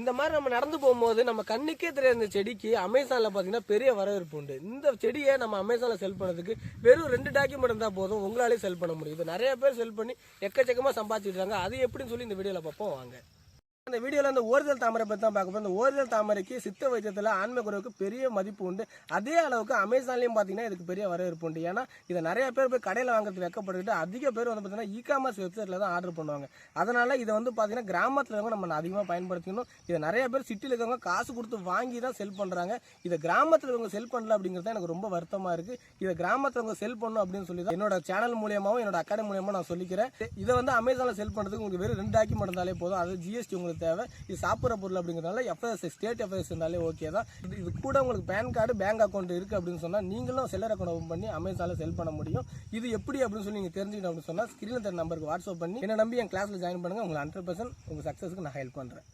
இந்த மாதிரி நம்ம நடந்து போகும்போது நம்ம கண்ணுக்கே தெரியாத இந்த செடிக்கு அமேசானில் பார்த்தீங்கன்னா பெரிய வரவேற்பு உண்டு. இந்த செடியை நம்ம அமேசானில் செல் பண்ணதுக்கு வெறும் ரெண்டு டாக்குமெண்ட் இருந்தால் போதும் உங்களாலே செல் பண்ண முடியும். இது நிறைய பேர் செல் பண்ணி எக்கச்சக்கமாக சம்பாதிச்சிட்டு அது எப்படின்னு சொல்லி இந்த வீடியோவில் பார்ப்போம். வாங்க. இந்த வீடியோவில் அந்த ஓரிதல் தாமரை பற்றி தான் பார்க்க போகிறோம் இந்த ஓரிதல் தாமரைக்கு சித்த வைத்தியத்தில் ஆன்மீக குறைவுக்கு பெரிய மதிப்பு உண்டு. அதே அளவுக்கு அமேசான்லேயும் பார்த்தீங்கன்னா இதுக்கு பெரிய வரவேற்பு உண்டு. ஏன்னா இதை நிறைய பேர் போய் கடையில் வாங்குறது வெக்கப்பட்டுக்கிட்டு அதிக பேர் வந்து பார்த்தீங்கன்னா இ காமர்ஸ் வெப்சைட்டில் தான் ஆர்டர் பண்ணுவாங்க. அதனால் இதை வந்து பார்த்தீங்கன்னா கிராமத்தில் இருக்கவங்க நம்ம அதிகமாக பயன்படுத்திக்கணும். இதை நிறைய பேர் சிட்டியில் இருக்கவங்க காசு கொடுத்து வாங்கி தான் செல் பண்ணுறாங்க இதை கிராமத்தில் இவங்க செல் பண்ணல அப்படிங்கிறது தான் எனக்கு ரொம்ப வருத்தமாக இருக்குது இதை கிராமத்தில் இவங்க செல் பண்ணணும் அப்படின்னு சொல்லி தான் என்னோட சேனல் மூலியமாகவும் என்னோட அக்காடமி மூலியமாக நான் சொல்லிக்கிறேன். இதை வந்து அமேசானில் செல் பண்ணுறதுக்கு உங்களுக்கு வெறும் ரெண்டு டாக்குமெண்ட் இருந்தாலே போதும். அது ஜிஎஸ்டி உங்களுக்கு தேவை. இது சாப்பிட்ற பொருள் அப்படிங்கிறதுனால F S state F S இருந்தாலே ஓகே தான். இது கூட உங்களுக்கு பேன் கார்டு பேங்க் அக்கௌண்ட் இருக்குது அப்படின்னு சொன்னால் நீங்களும் செல்லர் அக்கௌண்ட் ஓப்பன் பண்ணி அமேசானில் செல் பண்ண முடியும். இது எப்படி அப்படின்னு சொல்லி நீங்கள் தெரிஞ்சுக்கணும் அப்படின்னு சொன்னால் ஸ்க்ரீனில் தர நம்பருக்கு வாட்ஸ்அப் பண்ணி என்ன நம்பி என் கிளாஸில் ஜாயின் பண்ணுங்கள் உங்களுக்கு ஹண்ட்ரட் பர்சன்ட் உங்கள் சக்ஸஸுக்கு நான் ஹெல்ப் பண்ணுறேன்